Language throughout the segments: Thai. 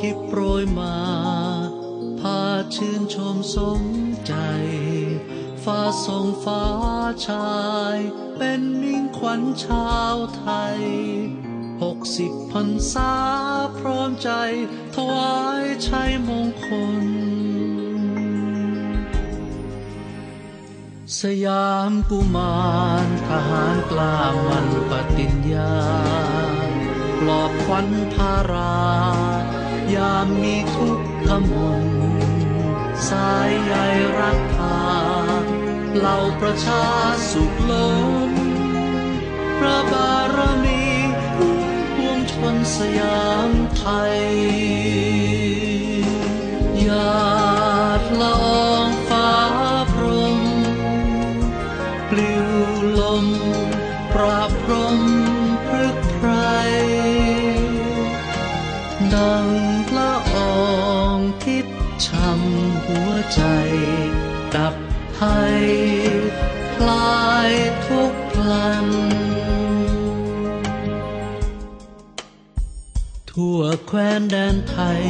ที่โปรยมา พาชื่นชมสมใจ ฟ้าทรงฟ้าชาย เป็นมิ่งขวัญชาวไทยหกสิบพรรษาพร้อมใจ ถวายชัยมงคล สยามกุมารทหารกล้ามันปฏิญญาปลอบขวัญพารา ยามมีทุกขมนสายใยรักพาเหล่าประชาสุขล้นพระบารมีพุ่งพวงชนสยามไทยำหัวใจ ดับให้คลายทุกพลัน ทั่วแคว้นแดนไทย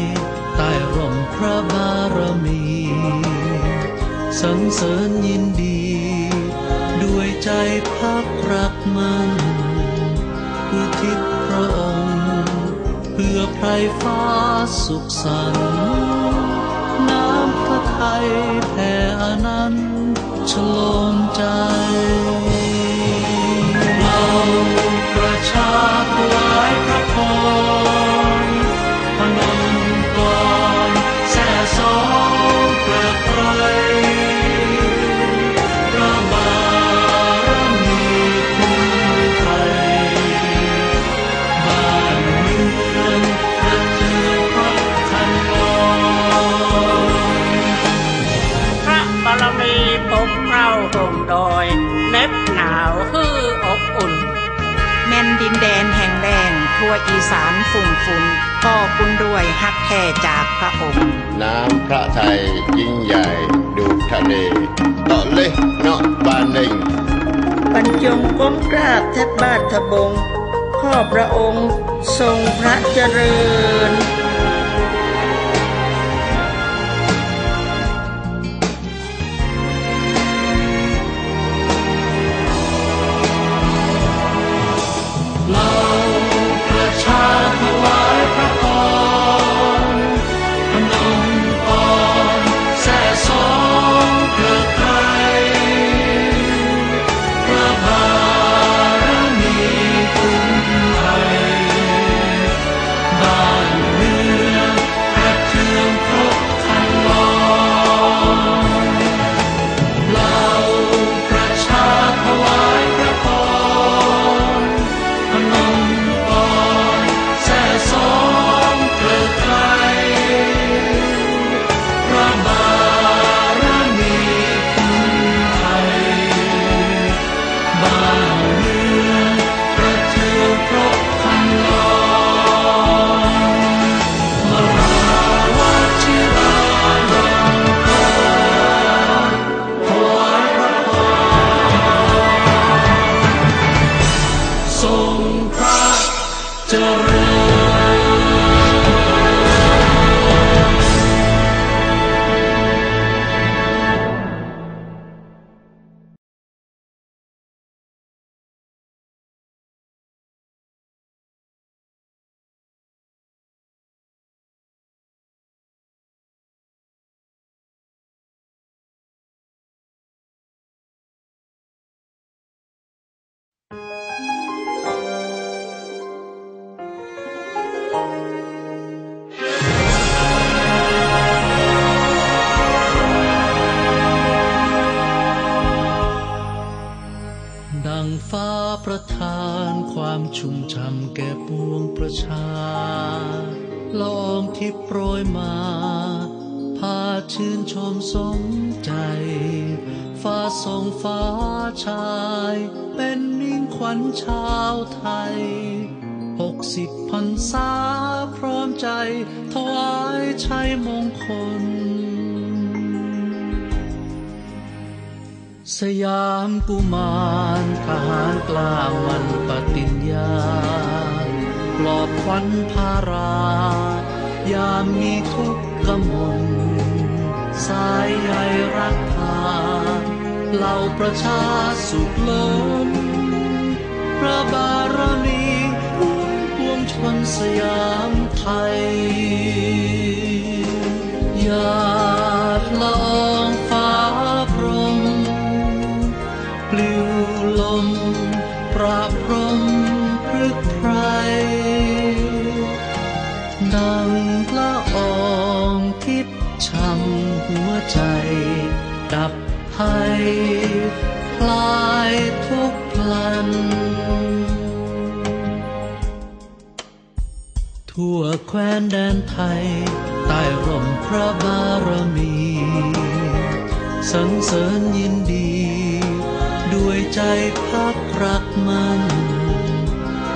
ใต้ร่มพระบารมีสรรเสริญยินดี ด้วยใจพักรักมันอุทิศพระองค์ เพื่อไพรฟ้าสุขสันต์ ไทยแผ่อนันต์ฉลมใจ ห่มดอยเน็บหนาวฮืออบอุ่น แม่นดินแดนแห่งแรงทั่วอีสานฝุ่นฝุ่นพ่อคุณด้วยฮักแท้จากพระองค์ น้ำพระไทยยิ่งใหญ่ดูทะเลต่อเลยเนาะบานหนึ่งบรรจงก้มกราบแทบบาททบง ข้อพระองค์ทรงพระเจริญ เลองที่โปรยมา พาชื่นชมสมใจ ฟ้าทรงฟ้าชาย เป็นมิ่งขวัญชาวไทยหกสิบพรรษาพร้อมใจ ถวายชัยมงคล สยามกุมารทหารกล้ามันปฏิญญาปลอบขวัญภารา ยามมีทุกข์กมลสายใยรักพาเหล่าประชาสุขล้นพระบารมีพุ่งพวงชนสยามไทยหยาดละ ทุกข์พลัน ทั่วแคว้นแดนไทย ใต้ร่มพระบารมี สรรเสริญยินดี ด้วยใจพักรักมัน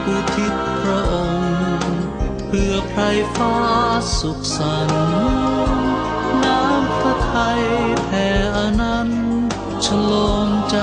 อุทิศพระองค์ เพื่อไพรฟ้าสุขสันต์น้ำพระไทยแผ่อนันต์ฉลองใจ